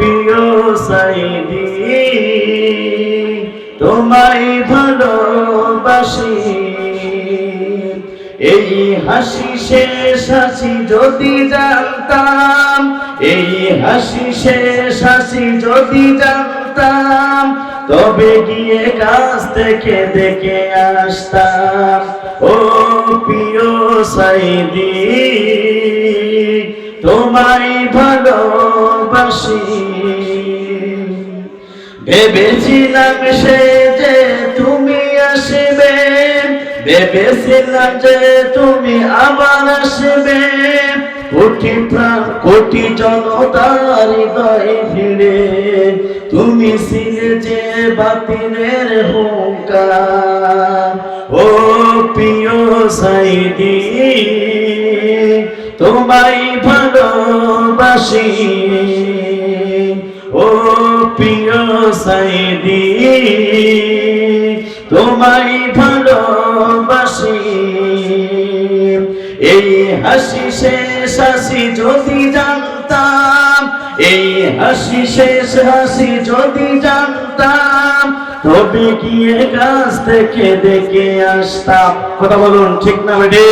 প্রিয় সাইদি, তোমায় ভালোবাসি। এই হাসি শেষ হাসি যদি জানতাম, এই হাসি শেষ হাসি যদি জানতাম, তবে গিয়ে কাছ থেকে দেখে আসতাম। ও প্রিয় সাইদি তোমায় ভালোবাসি। ভেবেছিলাম সে যে তুমি আসবে, ভেবেছিলাম যে তুমি আবার আসবে। কোটি প্রাণ, কোটি জনতার হৃদয় ভিড়ে, তুমি ছিলে যে বাতিলের হুঙ্কার। ও প্রিয় সাইদি তোমায় ভালোবাসি। ও প্রিয় সাইদি, তোমায় ভালোবাসি। এই হাসি শেষ হাসি যদি জানতাম, এই হাসি শেষ হাসি যদি জানতাম, তবে গিয়ে কাছ থেকে দেখে আসতাম? কথা বলুন, ঠিক না বেডে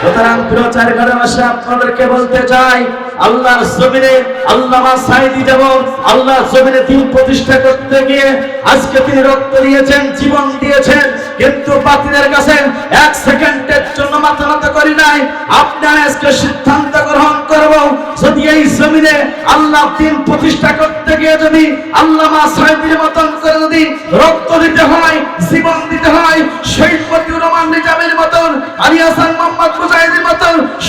সুতরাং প্রিয় চার ঘরে বসে আপনাদেরকে বলতে চাই, আল্লাহর জমিনে আল্লামা সাইদি যেমন আল্লাহর জমিনে দিন প্রতিষ্ঠা করতে গিয়ে আজকে তিনি রক্ত দিয়েছেন, জীবন দিয়েছেন, কিন্তু বাতিলের কাছে এক সেকেন্ডের জন্য মাথা নত করি নাই। আপনারা আজকে সিদ্ধান্ত গ্রহণ করব, যদি এই জমিনে আল্লাহ দিন প্রতিষ্ঠা করতে গিয়ে যদি আল্লামা সাইদির মতন করে যদি রক্ত দিতে হয়, জীবন